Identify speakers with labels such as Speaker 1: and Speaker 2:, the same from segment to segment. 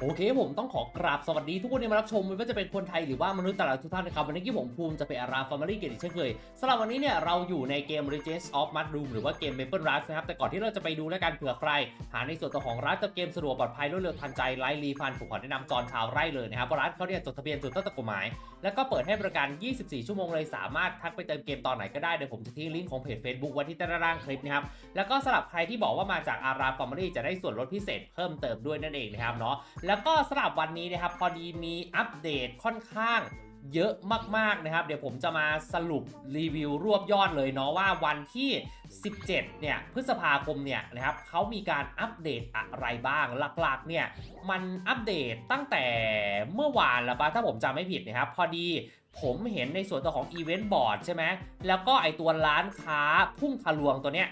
Speaker 1: โอเคผมต้องขอกราบสวัสดีทุกคนที่มารับชมไม่ว่าจะเป็นคนไทยหรือว่ามนุษย์ต่างดาวทุกท่านนะครับ วันนี้ที่ผมภูมิจะเป็นอาราฟาร์มารีเกตอีกเช่นเคยสำหรับวันนี้เนี่ยเราอยู่ในเกม Regents of Mushroom หรือว่าเกม Maple Rush นะครับ แต่ก่อนที่เราจะไปดูและกันเผื่อใคร หาในส่วนตัวของร้านเติมเกมสะดวกปลอดภัยรวดเร็วทันใจไร้รีฟันผมขอแนะนำจอนชาวไร่เลยนะครับร้านเขาเนี่ยจดทะเบียนถูกต้องตามกฎหมาย แล้วก็เปิดให้บริการ 24 ชั่วโมงเลยสามารถทักไปเติมเกมตอนไหนก็ได้เดี๋ยวผมจะทิ้งลิงก์ของเพจ Facebook ไว้ที่ใต้ล่างคลิปนะครับแล้วก็สำหรับใครที่บอกว่ามาจากอาราฟอร์มารีจะได้ส่วนลดพิเศษเพิ่มเติมด้วยนั่นเองนะครับเนาะแล้วก็สำหรับวันนี้นะครับพอดีมีอัปเดตค่อนข้างเยอะมากๆนะครับ เดี๋ยวผมจะมาสรุปรีวิวรวบยอดเลยเนาะว่าวันที่ 17 เนี่ยพฤษภาคมเนี่ยนะครับเขามีการอัปเดตอะไรบ้างหลักๆเนี่ยมันอัปเดตตั้งแต่เมื่อวานแล้วปะถ้าผมจำไม่ผิดนะครับพอดีผมเห็นในส่วนตัวของอีเวนต์บอร์ดใช่ไหมแล้วก็ไอตัวร้านค้าพุ่งทะลวงตัวเนี้ย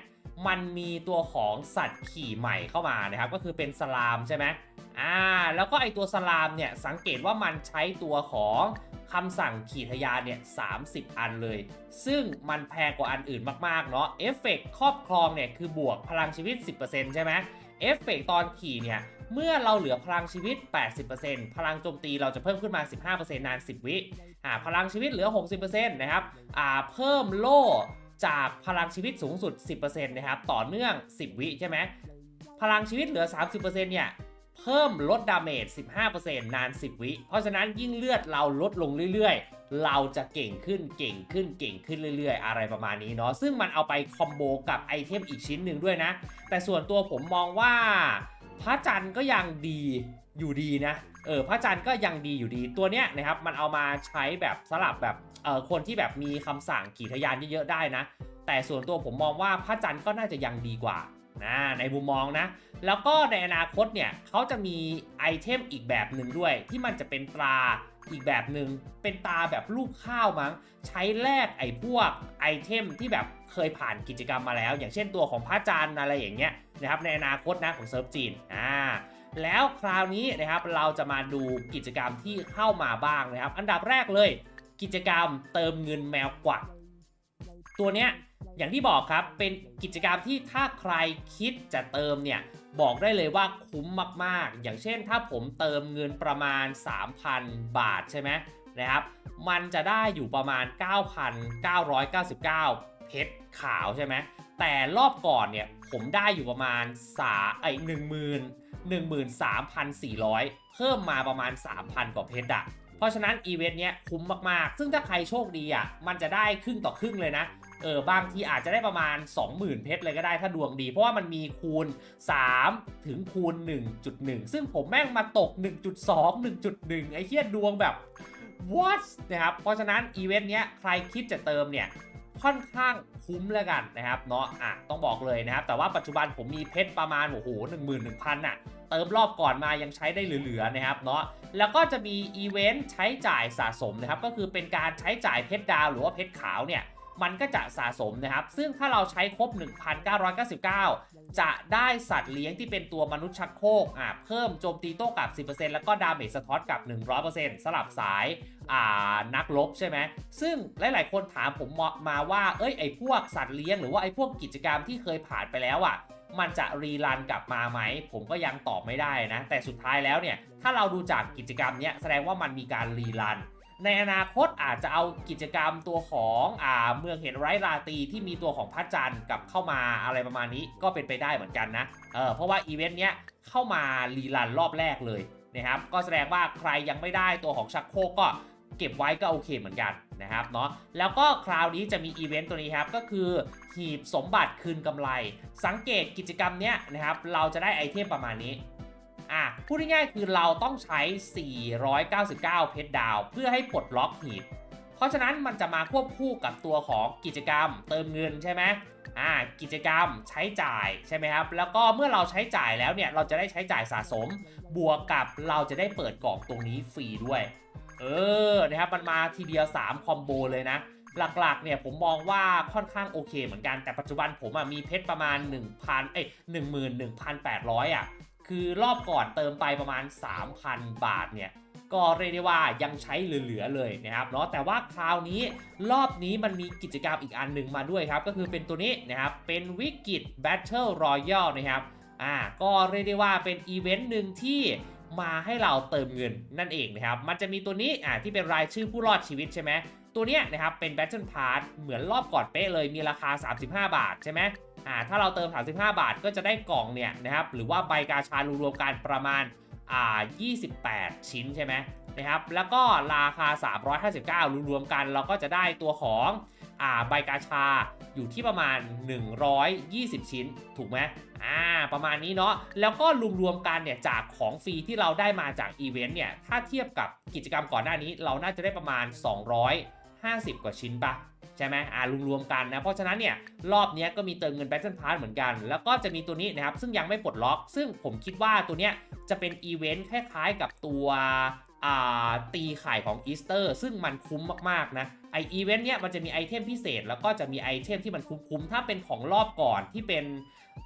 Speaker 1: มันมีตัวของสัตว์ขี่ใหม่เข้ามานะครับ ก็คือเป็นสลามใช่ไหมอ่า แล้วก็ไอตัวสลามเนี่ยสังเกตว่ามันใช้ตัวของคำสั่งขี่ทะยานเนี่ย30อันเลย ซึ่งมันแพงกว่าอันอื่นมาก ๆ เนาะเอฟเฟกครอบครองเนี่ยคือบวกพลังชีวิต 10%ใช่ไหมเอฟเฟกตอนขี่เนี่ย เมื่อเราเหลือพลังชีวิต 80%พลังโจมตีเราจะเพิ่มขึ้นมา 15%นาน 10 วิอ่าพลังชีวิตเหลือ 60%นะครับอ่าเพิ่มโล่ จากพลังชีวิตสูงสุด 10%นะครับต่อเนื่อง 10 วิใช่ไหมพลังชีวิตเหลือ 30%เนี่ยเพิ่มลดดาเมจ 15%นาน 10 วิ เพราะฉะนั้นยิ่งเลือดเราลดลงเรื่อยๆ เราจะเก่งขึ้นเก่งขึ้นเก่งขึ้นเรื่อยๆ อะไรประมาณนี้เนาะ ซึ่งมันเอาไปคอมโบกับไอเทมอีกชิ้นหนึ่งด้วยนะ แต่ส่วนตัวผมมองว่า พระจันทร์ก็ยังดีอยู่ดีนะ เออพระจันทร์ก็ยังดีอยู่ดี ตัวเนี้ยนะครับมันเอามาใช้แบบสลับแบบ เอ่อคนที่แบบมีคำสั่งขี่ทะยานเยอะๆได้นะ แต่ส่วนตัวผมมองว่าพระจันทร์ก็น่าจะยังดีกว่านะในมุมมองนะ แล้วก็ในอนาคตเนี่ยเขาจะมีไอเทมอีกแบบหนึ่งด้วย ที่มันจะเป็นตราอีกแบบหนึ่งเป็นตาแบบรูปข้าวมั้ง ใช้แลกไอ้พวกไอเทมที่แบบเคยผ่านกิจกรรมมาแล้ว อย่างเช่นตัวของพระจันทร์อะไรอย่างเงี้ย นะครับในอนาคตนะของเซิร์ฟจีนอ่าแล้วคราวนี้นะครับเราจะมาดูกิจกรรมที่เข้ามาบ้างนะครับ อันดับแรกเลย กิจกรรมเติมเงินแมวกวักตัวเนี้ยอย่างที่บอกครับเป็นกิจกรรมที่ถ้าใครคิดจะเติมเนี่ยบอกได้เลยว่าคุ้มมากๆ อย่างเช่นถ้าผมเติมเงินประมาณ 3,000 บาทใช่ไหมนะครับ มันจะได้อยู่ประมาณ 9,999 เพชรขาวใช่ไหมแต่รอบก่อนเนี่ยผมได้อยู่ประมาณสาไอหนึ่งหมื่น13,400เพิ่มมาประมาณ3,000กว่าเพชรอะเพราะฉะนั้นอีเวนต์เนี้ยคุ้มมากๆ ซึ่งถ้าใครโชคดีอะมันจะได้ครึ่งต่อครึ่งเลยนะเออบางทีอาจจะได้ประมาณ 20,000 เพชรเลยก็ได้ถ้าดวงดี เพราะว่ามันมีคูณ 3 ถึงคูณ 1.1 ซึ่งผมแม่งมาตก 1.2 1.1 ไอ้เหี้ยดวงแบบ what นะครับ เพราะฉะนั้นอีเวนต์เนี้ยใครคิดจะเติมเนี่ย ค่อนข้างคุ้มแล้วกันนะครับเนาะอะต้องบอกเลยนะครับ แต่ว่าปัจจุบันผมมีเพชรประมาณโอ้โหหนึ่งหมื่นหนึ่งพันอะเติมรอบก่อนมายังใช้ได้เหลือๆนะครับเนาะแล้วก็จะมีอีเวนต์ใช้จ่ายสะสมนะครับ ก็คือเป็นการใช้จ่ายเพชรดาวหรือว่าเพชรขาวเนี่ย มันก็จะสะสมนะครับ ซึ่งถ้าเราใช้ครบ 1,999 จะได้สัตว์เลี้ยงที่เป็นตัวมนุษย์ชักโครกอะเพิ่มโจมตีโต้กลับ 10%แล้วก็ดาเมจสะท้อนกลับ 100%สลับสายอ่านักลบใช่ไหม ซึ่งหลาย ๆ คนถามผมมาว่า เอ้ยไอพวกสัตว์เลี้ยงหรือว่าไอพวกกิจกรรมที่เคยผ่านไปแล้วอะมันจะรีรันกลับมาไหม ผมก็ยังตอบไม่ได้นะ แต่สุดท้ายแล้วเนี่ย ถ้าเราดูจากกิจกรรมเนี้ยแสดงว่ามันมีการรีรัน ในอนาคตอาจจะเอากิจกรรมตัวของอ่าเมืองเห็นไร้ราตีที่มีตัวของพระจันทร์กับเข้ามาอะไรประมาณนี้ก็เป็นไปได้เหมือนกันนะเออเพราะว่าอีเวนต์เนี้ยเข้ามารีรันรอบแรกเลยนะครับก็แสดงว่าใครยังไม่ได้ตัวของชักโครกก็เก็บไว้ก็โอเคเหมือนกันนะครับเนาะแล้วก็คราวนี้จะมีอีเวนต์ตัวนี้ครับก็คือหีบสมบัติคืนกำไร สังเกตกิจกรรมเนี้ยนะครับเราจะได้ไอเทมประมาณนี้ อะพูดง่ายๆคือเราต้องใช้ 499 เพชรดาว เพื่อให้ปลดล็อกหีบ เพราะฉะนั้นมันจะมาควบคู่กับตัวของกิจกรรม เติมเงินใช่ไหมอ่ากิจกรรมใช้จ่ายใช่ไหมครับ แล้วก็เมื่อเราใช้จ่ายแล้วเนี่ยเราจะได้ใช้จ่ายสะสม บวกกับเราจะได้เปิดกล่องตรงนี้ฟรีด้วย เออนะครับมันมาทีเดียว 3 คอมโบเลยนะ หลักๆเนี่ยผมมองว่าค่อนข้างโอเคเหมือนกันแต่ปัจจุบันผมมีเพชรประมาณ 1,000เอ้ย11,800 อะ คือรอบก่อนเติมไปประมาณ 3,000 บาทเนี่ยก็เรียกได้ว่ายังใช้เหลือ ๆ เลยนะครับเนาะแต่ว่าคราวนี้รอบนี้มันมีกิจกรรมอีกอันหนึ่งมาด้วยครับ ก็คือเป็นตัวนี้นะครับ เป็นวิกฤต Battle Royale นะครับอ่าก็เรียกได้ว่าเป็นอีเวนต์หนึ่งที่มาให้เราเติมเงินนั่นเองนะครับ มันจะมีตัวนี้อ่าที่เป็นรายชื่อผู้รอดชีวิตใช่ไหม ตัวเนี้ยนะครับเป็น Battle Pass เหมือนรอบก่อนเป๊ะเลยมีราคา 35 บาทใช่ไหมอ่าถ้าเราเติม 35 บาทก็จะได้กล่องเนี่ยนะครับหรือว่าใบกาชารวมๆกันประมาณอ่า28 ชิ้นใช่ไหมนะครับแล้วก็ราคา 359 รวมๆกันเราก็จะได้ตัวของอ่าใบกาชาอยู่ที่ประมาณ 120 ชิ้น ถูกไหมอ่า ประมาณนี้เนาะ แล้วก็รวมๆกันเนี่ยจากของฟรีที่เราได้มาจากอีเวนต์เนี่ย ถ้าเทียบกับกิจกรรมก่อนหน้านี้ เราน่าจะได้ประมาณ 50 กว่าชิ้นปะใช่ไหมอ่ารวมๆกันนะ เพราะฉะนั้นเนี่ยรอบนี้ก็มีเติมเงิน Battle Pass เหมือนกัน แล้วก็จะมีตัวนี้นะครับ ซึ่งยังไม่ปลดล็อก ซึ่งผมคิดว่าตัวเนี้ยจะเป็นอีเวนต์คล้ายๆกับตัวอ่าตีไข่ของอีสเตอร์ ซึ่งมันคุ้มมากๆนะไออีเวนต์เนี้ยมันจะมีไอเทมพิเศษ แล้วก็จะมีไอเทมที่มันคุ้มๆถ้าเป็นของรอบก่อนที่เป็น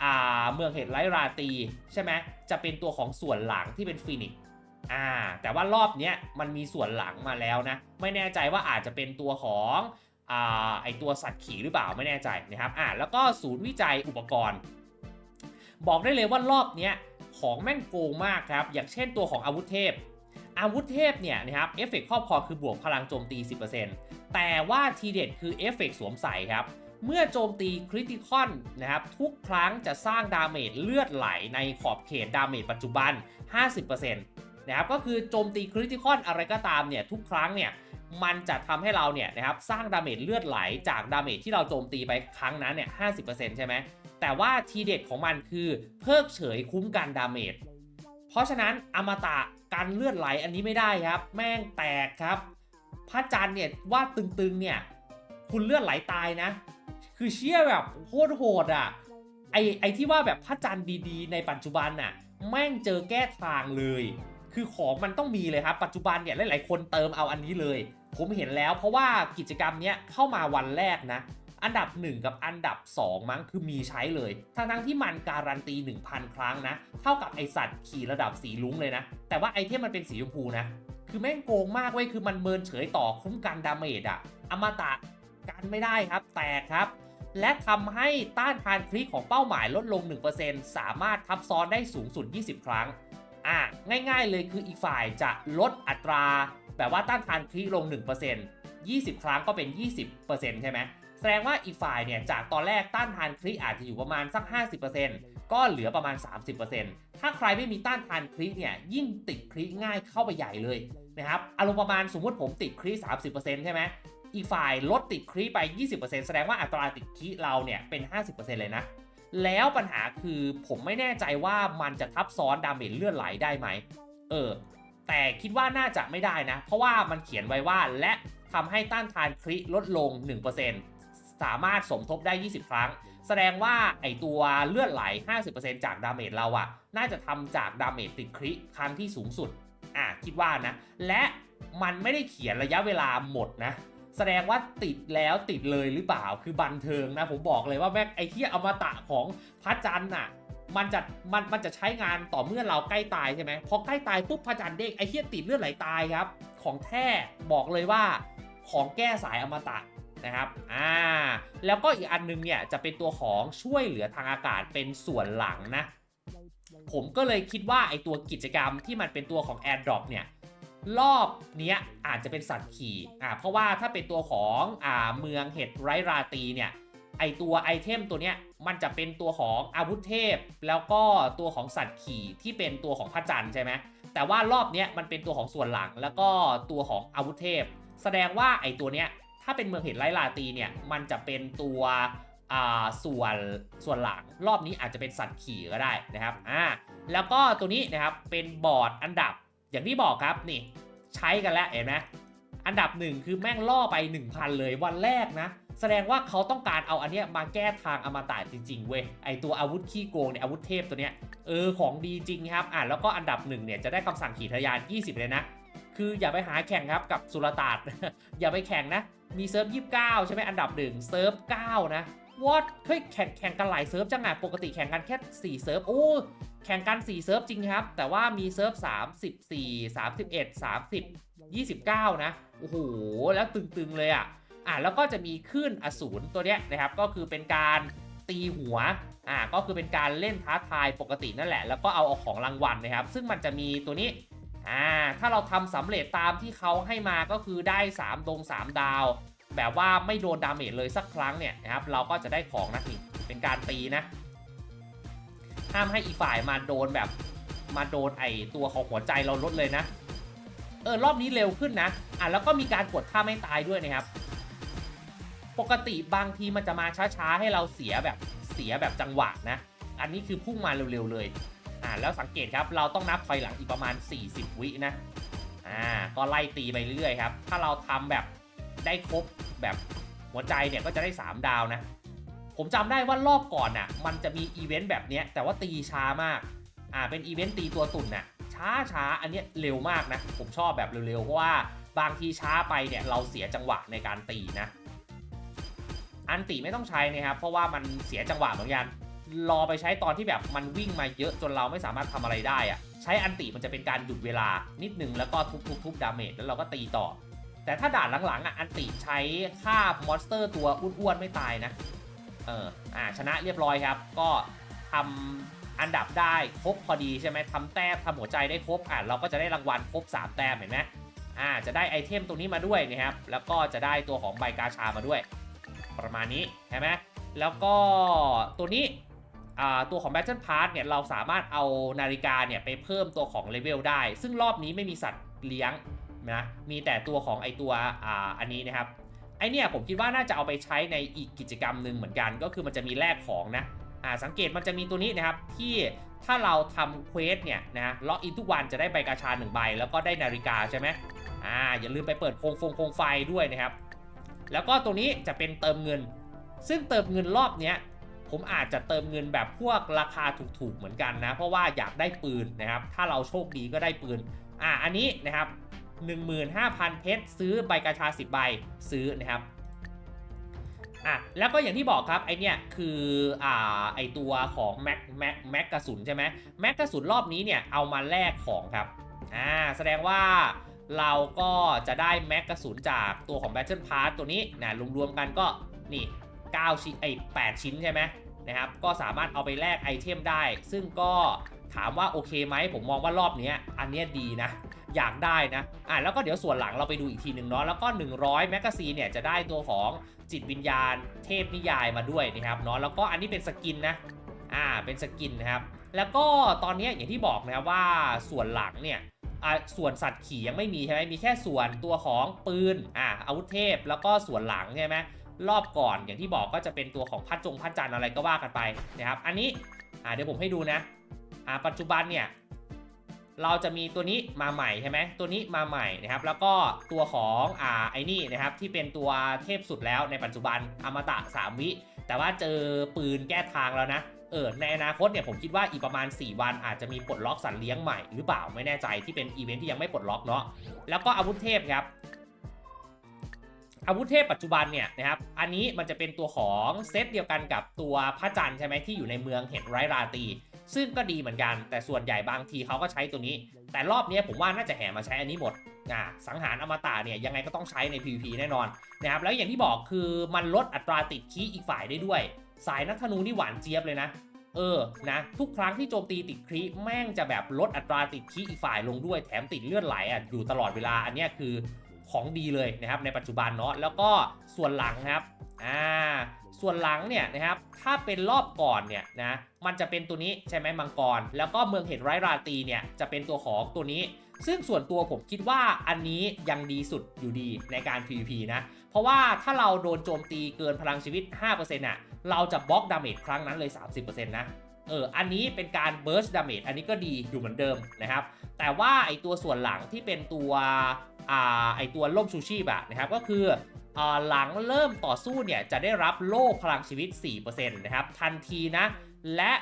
Speaker 1: อ่าเมืองเหตุไร้ราตีใช่ไหมจะเป็นตัวของส่วนหลังที่เป็นฟินิกซ อ่าแต่ว่ารอบเนี้ยมันมีส่วนหลังมาแล้วนะ ไม่แน่ใจว่าอาจจะเป็นตัวของอ่าไอตัวสัตว์ขี่หรือเปล่าไม่แน่ใจนะครับอ่าแล้วก็ศูนย์วิจัยอุปกรณ์ บอกได้เลยว่ารอบเนี้ยของแม่งโกงมากครับ อย่างเช่นตัวของอาวุธเทพ อาวุธเทพเนี่ยนะครับเอฟเฟกครอบครองคือบวกพลังโจมตี 10%แต่ว่าทีเด็ดคือเอฟเฟกสวมใส่ครับเมื่อโจมตีคริติคอนนะครับทุกครั้งจะสร้างดาเมจเลือดไหลในขอบเขตดาเมจปัจจุบัน 50% นะครับก็คือโจมตีคริติคอนอะไรก็ตามเนี่ยทุกครั้งเนี่ยมันจะทำให้เราเนี่ยนะครับสร้างดาเมจเลือดไหลจากดาเมจที่เราโจมตีไปครั้งนั้นเนี่ย50%ใช่ไหมแต่ว่าทีเด็ดของมันคือเพิกเฉยคุ้มกันดาเมจเพราะฉะนั้นอมตะการเลือดไหลอันนี้ไม่ได้ครับ แม่งแตกครับพระจันทร์เนี่ยว่าตึงๆเนี่ยคุณเลือดไหลตายนะ คือเชี่ยแบบโคตรโหดอะไอไอที่ว่าแบบพระจันทร์ดีๆ ในปัจจุบันน่ะแม่งเจอแก้ทางเลย คือของมันต้องมีเลยครับ ปัจจุบันเนี่ยหลายๆ คนเติมเอาอันนี้เลย ผมเห็นแล้วเพราะว่ากิจกรรมเนี้ยเข้ามาวันแรกนะ อันดับ 1 กับอันดับ 2 มั้งคือมีใช้เลย ทั้งทั้งที่มันการันตี 1,000 ครั้งนะ เท่ากับไอสัตว์ขี่ระดับสีลุ้งเลยนะ แต่ว่าไอเทมมันเป็นสีชมพูนะ คือแม่งโกงมากเว้ย คือมันเมินเฉยต่อคุ้มกันดาเมจอะอมตะกันไม่ได้ครับ แตกครับและทำให้ต้านทานคลิกของเป้าหมายลดลง 1%สามารถทับซ้อนได้สูงสุด 20 ครั้ง อะง่ายๆเลยคืออีกฝ่ายจะลดอัตราแบบว่าต้านทานคลิลง 1% 20 ครั้งก็เป็น 20%ใช่ไหมแสดงว่าอีกฝ่ายเนี่ยจากตอนแรกต้านทานคลิอาจจะอยู่ประมาณสัก 50%ก็เหลือประมาณ 30%ถ้าใครไม่มีต้านทานคลิเนี่ยยิ่งติดคลิง่ายเข้าไปใหญ่เลยนะครับอารมณ์ประมาณสมมติผมติดคลิ30%ใช่ไหมอีกฝ่ายลดติดคลิไป 20%แสดงว่าอัตราติดคลิเราเนี่ยเป็น 50%เลยนะ แล้วปัญหาคือผมไม่แน่ใจว่ามันจะทับซ้อนดาเมจเลือดไหลได้ไหม เออ แต่คิดว่าน่าจะไม่ได้นะ เพราะว่ามันเขียนไว้ว่าและทำให้ต้านทานคริลดลง 1%สามารถสมทบได้ 20 ครั้ง แสดงว่าไอตัวเลือดไหล 50%จากดาเมจเราอะน่าจะทำจากดาเมจติดคริครั้งที่สูงสุด อะคิดว่านะ และมันไม่ได้เขียนระยะเวลาหมดนะ แสดงว่าติดแล้วติดเลยหรือเปล่าคือบันเทิงนะ ผมบอกเลยว่าแม่งไอ้ที่อมตะของพระจันทร์น่ะมันจะมันมันจะใช้งานต่อเมื่อเราใกล้ตายใช่ไหมพอใกล้ตายปุ๊บพระจันทร์เด้งไอ้เหี้ยติดเลือดไหลตายครับ ของแท้บอกเลยว่าของแก้สายอมตะนะครับอ่าแล้วก็อีกอันนึงเนี่ยจะเป็นตัวของช่วยเหลือทางอากาศเป็นส่วนหลังนะ ผมก็เลยคิดว่าไอตัวกิจกรรมที่มันเป็นตัวของ AirDrop เนี่ย รอบเนี้ยอาจจะเป็นสัตว์ขี่อ่าเพราะว่าถ้าเป็นตัวของอ่าเมืองเห็ดไร้ราตีเนี่ยไอตัวไอเทมตัวเนี้ยมันจะเป็นตัวของอาวุธเทพ แล้วก็ตัวของสัตว์ขี่ที่เป็นตัวของพระจันทร์ใช่ไหมแต่ว่ารอบเนี้ยมันเป็นตัวของส่วนหลังแล้วก็ตัวของอาวุธเทพ แสดงว่าไอตัวเนี้ยถ้าเป็นเมืองเห็ดไร้ราตีเนี่ยมันจะเป็นตัวอ่าส่วนส่วนหลังรอบนี้อาจจะเป็นสัตว์ขี่ก็ได้นะครับอ่าแล้วก็ตัวนี้นะครับเป็นบอร์ดอันดับ อย่างที่บอกครับนี่ใช้กันแล้วเห็นไหมอันดับหนึ่งคือแม่งล่อไป 1,000 เลยวันแรกนะ แสดงว่าเขาต้องการเอาอันเนี้ยมาแก้ทางอมตะจริง ๆ เว้ยไอตัวอาวุธขี้โกงเนี่ยอาวุธเทพตัวเนี้ยเออของดีจริงครับอะแล้วก็อันดับหนึ่งเนี่ยจะได้คำสั่งขี่ทะยาน 20 เลยนะ คืออย่าไปหาแข่งครับกับสุลต่านอย่าไปแข่งนะ มีเซิร์ฟ 29 ใช่ไหมอันดับหนึ่งเซิร์ฟ 9 นะวอตเฮ้ยแข่งแข่งกันหลายเซิร์ฟจังอะปกติแข่งกันแค่ 4 เซิร์ฟโอ้ แข่งกัน 4 เซิร์ฟจริงครับ แต่ว่ามีเซิร์ฟ34 31 30 29 นะ โอ้โห แล้วตึง ๆ เลยอะ่ะ อะ แล้วก็จะมีคลื่นอสูรตัวเนี้ยนะครับ ก็คือเป็นการตีหัว อ่าก็คือเป็นการเล่นท้าทายปกตินั่นแหละ แล้วก็เอาเอาของรางวัลนะครับ ซึ่งมันจะมีตัวนี้ อ่า ถ้าเราทำสำเร็จตามที่เขาให้มาก็คือได้ 3 ดง 3 ดาว แบบว่าไม่โดนดาเมจเลยสักครั้งเนี่ยนะครับ เราก็จะได้ของนะนี่ เป็นการตีนะ ห้ามให้อีฝ่ายมาโดนแบบ มาโดนไอตัวของหัวใจเราลดเลยนะ เออรอบนี้เร็วขึ้นนะ อะแล้วก็มีการกดท่าไม่ตายด้วยนะครับ ปกติบางทีมันจะมาช้าๆให้เราเสียแบบเสียแบบจังหวะนะ อันนี้คือพุ่งมาเร็วๆเลย อ่าแล้วสังเกตครับเราต้องนับถอยหลังอีกประมาณ 40 วินะ อ่าก็ไล่ตีไปเรื่อยๆครับ ถ้าเราทำแบบได้ครบแบบหัวใจเนี่ยก็จะได้ 3 ดาวนะ ผมจำได้ว่ารอบก่อนน่ะมันจะมีอีเวนต์แบบเนี้ยแต่ว่าตีช้ามากอ่าเป็นอีเวนต์ตีตัวตุ่นน่ะช้าช้าอันเนี้ยเร็วมากนะ ผมชอบแบบเร็วๆ เพราะว่าบางทีช้าไปเนี่ยเราเสียจังหวะในการตีนะ อันติไม่ต้องใช้นะครับ เพราะว่ามันเสียจังหวะเหมือนกันรอไปใช้ตอนที่แบบมันวิ่งมาเยอะจนเราไม่สามารถทำอะไรได้อะใช้อันติมันจะเป็นการหยุดเวลานิดนึงแล้วก็ทุบๆๆดาเมจแล้วเราก็ตีต่อ แต่ถ้าด่านหลังๆอะอันติใช้ฆ่ามอนสเตอร์ตัวอ้วนๆไม่ตายนะ เอออ่าชนะเรียบร้อยครับ ก็ทำอันดับได้ครบพอดีใช่ไหมทำแต้มทำหัวใจได้ครบอ่าเราก็จะได้รางวัลครบ 3 แต้มเห็นไหมอ่าจะได้ไอเทมตรงนี้มาด้วยนะครับแล้วก็จะได้ตัวของใบกาชามาด้วย ประมาณนี้ใช่ไหมแล้วก็ตัวนี้อ่าตัวของ Battle Pass เนี่ยเราสามารถเอานาฬิกาเนี่ยไปเพิ่มตัวของเลเวลได้ ซึ่งรอบนี้ไม่มีสัตว์เลี้ยงนะมีแต่ตัวของไอตัวอ่าอันนี้นะครับ ไอเนี่ยผมคิดว่าน่าจะเอาไปใช้ในอีกกิจกรรมหนึ่งเหมือนกันก็คือมันจะมีแลกของนะอ่าสังเกตมันจะมีตัวนี้นะครับที่ถ้าเราทำเควสเนี่ยนะล็อกอินทุกวันจะได้ใบกาชาหนึ่งใบ แล้วก็ได้นาฬิกาใช่ไหมอ่าอย่าลืมไปเปิดโคงฟงโคงไฟด้วยนะครับ แล้วก็ตัวนี้จะเป็นเติมเงิน ซึ่งเติมเงินรอบเนี้ยผมอาจจะเติมเงินแบบพวกราคาถูกๆเหมือนกันนะ เพราะว่าอยากได้ปืนนะครับ ถ้าเราโชคดีก็ได้ปืน อ่าอันนี้นะครับ 15,000 เพชรซื้อใบกาชา 10 ใบซื้อนะครับอะแล้วก็อย่างที่บอกครับไอเนี่ยคืออ่าไอตัวของแม็กแม็กแม็กกระสุนใช่ไหมแม็กกระสุนรอบนี้เนี่ยเอามาแลกของครับอ่าแสดงว่าเราก็จะได้แม็กกระสุนจากตัวของ Battle Pass ตัวนี้นะรวมๆกันก็นี่ 9 ชิ้นไอ8ชิ้นใช่ไหมนะครับก็สามารถเอาไปแลกไอเทมได้ ซึ่งก็ถามว่าโอเคไหมผมมองว่ารอบเนี้ยอันเนี้ยดีนะ อยากได้นะอะแล้วก็เดี๋ยวส่วนหลังเราไปดูอีกทีหนึ่งเนาะแล้วก็ 100แมกกาซีนเนี่ยจะได้ตัวของจิตวิญญาณเทพนิยายมาด้วยนะครับเนาะแล้วก็อันนี้เป็นสกินนะอ่าเป็นสกินนะครับแล้วก็ตอนนี้อย่างที่บอกนะครับว่าส่วนหลังเนี่ยอ่าส่วนสัตว์ขี่ยังไม่มีใช่ไหมมีแค่ส่วนตัวของปืนอ่าอาวุธเทพแล้วก็ส่วนหลังใช่ไหมรอบก่อนอย่างที่บอกก็จะเป็นตัวของพัดจงพัดจันอะไรก็ว่ากันไปนะครับอันนี้อ่าเดี๋ยวผมให้ดูนะอ่าปัจจุบันเนี่ย เราจะมีตัวนี้มาใหม่ใช่ไหมตัวนี้มาใหม่นะครับแล้วก็ตัวของอ่าไอ้นี่นะครับที่เป็นตัวเทพสุดแล้วในปัจจุบันอมตะ 3 วิ แต่ว่าเจอปืนแก้ทางแล้วนะเออในอนาคตเนี่ยผมคิดว่าอีกประมาณ 4 วันอาจจะมีปลดล็อกสัตว์เลี้ยงใหม่หรือเปล่าไม่แน่ใจที่เป็นอีเวนท์ที่ยังไม่ปลดล็อกเนาะแล้วก็อาวุธเทพครับอาวุธเทพปัจจุบันเนี่ยนะครับ อันนี้มันจะเป็นตัวของเซตเดียวกันกับตัวพระจันทร์ใช่ไหมที่อยู่ในเมืองเห็ดไร้ราตี ซึ่งก็ดีเหมือนกัน แต่ส่วนใหญ่บางทีเขาก็ใช้ตัวนี้ แต่รอบนี้ผมว่าน่าจะแห่มาใช้อันนี้หมดอ่าสังหารอมตะเนี่ยยังไงก็ต้องใช้ใน PVP แน่นอนนะครับแล้วอย่างที่บอกคือมันลดอัตราติดคีอีกฝ่ายได้ด้วย สายนักธนูนี่หวานเจี๊ยบเลยนะเออ นะ ทุกครั้งที่โจมตีติดครีแม่งจะแบบลดอัตราติดคีอีกฝ่ายลงด้วยแถมติดเลือดไหลอะอยู่ตลอดเวลาอันนี้คือ ของดีเลยนะครับในปัจจุบันเนาะแล้วก็ส่วนหลังครับอ่าส่วนหลังเนี่ยนะครับถ้าเป็นรอบก่อนเนี่ยนะมันจะเป็นตัวนี้ใช่ไหมมังกร แล้วก็เมืองเห็ดไร้ราตีเนี่ยจะเป็นตัวของตัวนี้ ซึ่งส่วนตัวผมคิดว่าอันนี้ยังดีสุดอยู่ดีในการ PVP นะเพราะว่าถ้าเราโดนโจมตีเกินพลังชีวิต5%อะเราจะบล็อกดาเมจครั้งนั้นเลย 30%นะ เอออันนี้เป็นการเบิร์สดาเมจอันนี้ก็ดีอยู่เหมือนเดิมนะครับ แต่ว่าไอตัวส่วนหลังที่เป็นตัวอ่าไอตัวล่มชูชีพอะนะครับก็คืออ่าหลังเริ่มต่อสู้เนี่ยจะได้รับโล่พลังชีวิต 4%นะครับทันทีนะ และ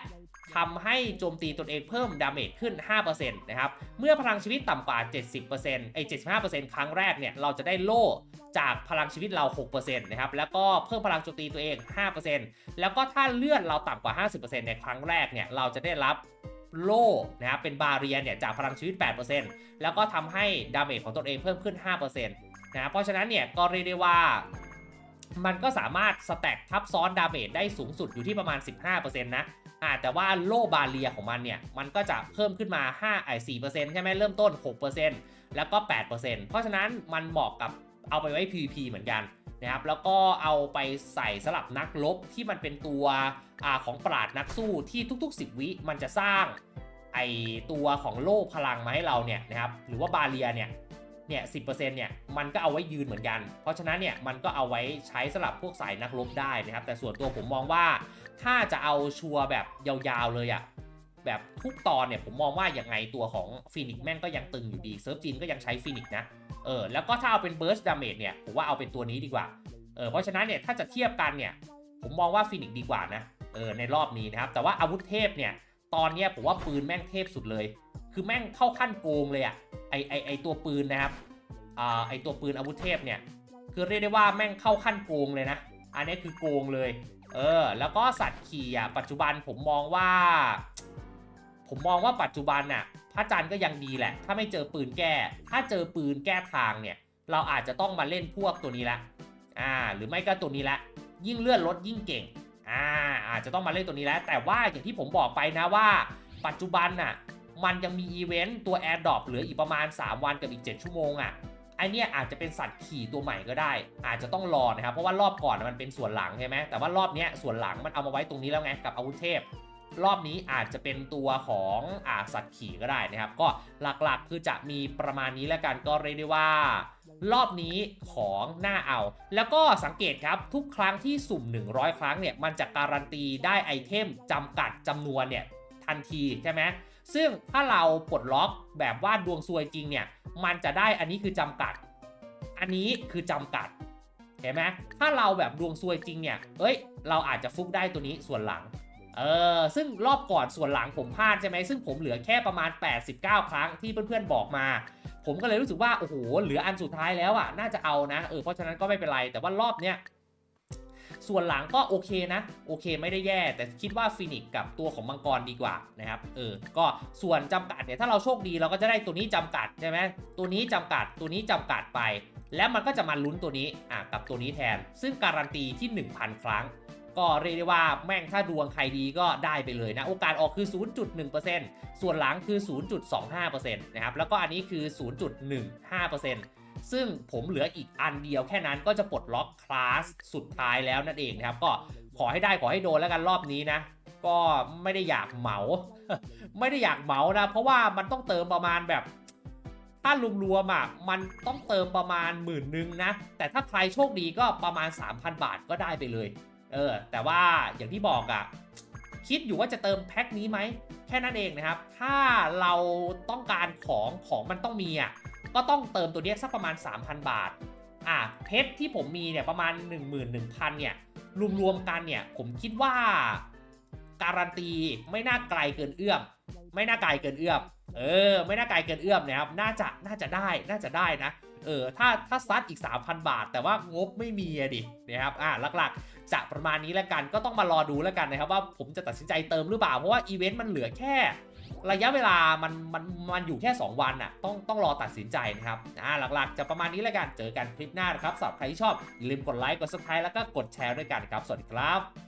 Speaker 1: ทำให้โจมตีตนเองเพิ่มดาเมจขึ้น 5%นะครับ เมื่อพลังชีวิตต่ำกว่า 70%ไอ้75%ครั้งแรกเนี่ย เราจะได้โล่ จากพลังชีวิตเรา 6%นะครับ แล้วก็เพิ่มพลังโจมตีตัวเอง 5%แล้วก็ถ้าเลือดเราต่ำกว่า 50%ในครั้งแรกเนี่ย เราจะได้รับโล่นะครับเป็นบาเรียเนี่ยจากพลังชีวิต 8%แล้วก็ทำให้ดาเมจของตนเองเพิ่มขึ้น 5%นะครับเพราะฉะนั้นเนี่ยก็เรียกได้ว่ามันก็สามารถสแต็กทับซ้อนดาเมจได้สูงสุดอยู่ที่ประมาณ 15%นะอ่าแต่ว่าโลบาเลียของมันเนี่ย มันก็จะเพิ่มขึ้นมา5ไอ้4%ใช่ไหมเริ่มต้น 6%แล้วก็ 8%เพราะฉะนั้นมันเหมาะกับ เอาไปไว้ PVP เหมือนกันนะครับแล้วก็เอาไปใส่สลับนักลบที่มันเป็นตัวอของปราดนักสู้ที่ทุก ๆ 10 วิมันจะสร้างไอตัวของโล่พลังมาให้เราเนี่ยนะครับหรือว่าบาเลียเนี่ยเนี่ยสิเนี่ยมันก็เอาไว้ยืนเหมือนกัน เพราะฉะนั้นเนี่ยมันก็เอาไว้ใช้สำหรับพวกสายนักรบได้นะครับ แต่ส่วนตัวผมมองว่าถ้าจะเอาชัวร์แบบยาวๆเลยอะแบบทุกตอนเนี่ยผมมองว่าอย่างไงตัวของฟินิกแม่งก็ยังตึงอยู่ดีเซิร์ฟจีนก็ยังใช้ฟินิกนะ เออแล้วก็ถ้าเอาเป็นเบิร์สดาเมจเนี่ยผมว่าเอาเป็นตัวนี้ดีกว่าเออเพราะฉะนั้นเนี่ยถ้าจะเทียบกันเนี่ยผมมองว่าฟินิกดีกว่านะเออในรอบนี้นะครับ แต่ว่าอาวุธเทพเนี่ยตอนเนี้ยผมว่าปืนแม่งเทพสุดเลย คือแม่งเข้าขั้นโกงเลยอะไอไอไอตัวปืนนะครับอ่าไอตัวปืนอาวุธเทพเนี่ยคือเรียกได้ว่าแม่งเข้าขั้นโกงเลยนะ อันนี้คือโกงเลย เออ แล้วก็สัตว์ขี่อะปัจจุบันผมมองว่า ผมมองว่าปัจจุบันน่ะ ระจันทร์ก็ยังดีแหละ ถ้าไม่เจอปืนแก้ ถ้าเจอปืนแก้ทางเนี่ย เราอาจจะต้องมาเล่นพวกตัวนี้ละ อ่า หรือไม่ก็ตัวนี้ละ ยิ่งเลื่อนรถยิ่งเก่ง อ่า อาจจะต้องมาเล่นตัวนี้แล้ว แต่ว่าอย่างที่ผมบอกไปนะว่า ปัจจุบันน่ะ มันยังมีอีเวนต์ตัว AirDrop เหลืออีกประมาณ 3 วันกับอีก 7 ชั่วโมงอะ่ะไอเนี้ยอาจจะเป็นสัตว์ขี่ตัวใหม่ก็ได้ อาจจะต้องรอนะครับ เพราะว่ารอบก่อนมันเป็นส่วนหลังใช่ไหมแต่ว่ารอบเนี้ยส่วนหลังมันเอามาไว้ตรงนี้แล้วไงกับอาวุธเทพ รอบนี้อาจจะเป็นตัวของอาสัตว์ขี่ก็ได้นะครับ ก็หลักๆคือจะมีประมาณนี้แล้วกันก็เรียกได้ว่า รอบนี้ของหน้าเอา แล้วก็สังเกตครับทุกครั้งที่สุ่ม 100 ครั้งเนี่ยมันจะการันตีได้ไอเทมจำกัดจำนวนเนี่ยทันทีใช่ไหมซึ่งถ้าเราปลดล็อกแบบว่าดวงซวยจริงเนี่ยมันจะได้อันนี้คือจำกัด อันนี้คือจำกัดเห็นไหมถ้าเราแบบดวงซวยจริงเนี่ย เอ้ย เราอาจจะฟุกได้ตัวนี้ส่วนหลัง เออซึ่งรอบก่อนส่วนหลังผมพลาดใช่ไหมซึ่งผมเหลือแค่ประมาณ 89 ครั้งที่เพื่อนๆบอกมา ผมก็เลยรู้สึกว่าโอ้โหเหลืออันสุดท้ายแล้วอะน่าจะเอานะเออเพราะฉะนั้นก็ไม่เป็นไรแต่ว่ารอบเนี้ยส่วนหลังก็โอเคนะ โอเคไม่ได้แย่ แต่คิดว่าฟินิกกับตัวของมังกรดีกว่านะครับเออก็ส่วนจำกัดเนี่ยถ้าเราโชคดีเราก็จะได้ตัวนี้จำกัดใช่ไหมตัวนี้จำกัดตัวนี้จำกัดไป แล้วมันก็จะมาลุ้นตัวนี้อะกับตัวนี้แทน ซึ่งการันตีที่ 1,000 ครั้ง ก็เรียกได้ว่าแม่งถ้าดวงใครดีก็ได้ไปเลยนะ โอกาสออกคือ 0.1%ส่วนหลังคือ 0.25%นะครับ แล้วก็อันนี้คือ 0.15%ซึ่งผมเหลืออีกอันเดียวแค่นั้นก็จะปลดล็อกคลาสสุดท้ายแล้วนั่นเองนะครับ ก็ขอให้ได้ขอให้โดนแล้วกันรอบนี้นะ ก็ไม่ได้อยากเหมา ไม่ได้อยากเหมานะ เพราะว่ามันต้องเติมประมาณแบบถ้ารวมๆอะมันต้องเติมประมาณหมื่นนึงนะ แต่ถ้าใครโชคดีก็ประมาณ 3,000 บาทก็ได้ไปเลย เออ แต่ว่าอย่างที่บอกอะคิดอยู่ว่าจะเติมแพ็คนี้ไหม แค่นั้นเองนะครับ ถ้าเราต้องการของของมันต้องมีอะก็ต้องเติมตัวนี้สักประมาณ 3,000 บาท อะเพชรที่ผมมีเนี่ยประมาณ 11,000 เนี่ย รวมๆกันเนี่ย ผมคิดว่าการันตีไม่น่าไกลเกินเอื้อม ไม่น่าไกลเกินเอื้อม เออ ไม่น่าไกลเกินเอื้อมนะครับ น่าจะ น่าจะได้ น่าจะได้นะ เออถ้าถ้าซัดอีก 3,000 บาท แต่ว่างบไม่มีอะดินะครับอ่าหลักๆ จะประมาณนี้แล้วกันก็ต้องมารอดูแล้วกันนะครับว่าผมจะตัดสินใจเติมหรือเปล่า เพราะว่าอีเวนต์มันเหลือแค่ระยะเวลามันมันมันอยู่แค่ 2 วันน่ะต้องต้องรอตัดสินใจนะครับอ่าหลักๆ จะประมาณนี้แล้วกันเจอกันคลิปหน้านะครับสำหรับใครที่ชอบอย่าลืมกดไลค์กด subscribe แล้วก็กดแชร์ด้วยกันครับ สวัสดีครับ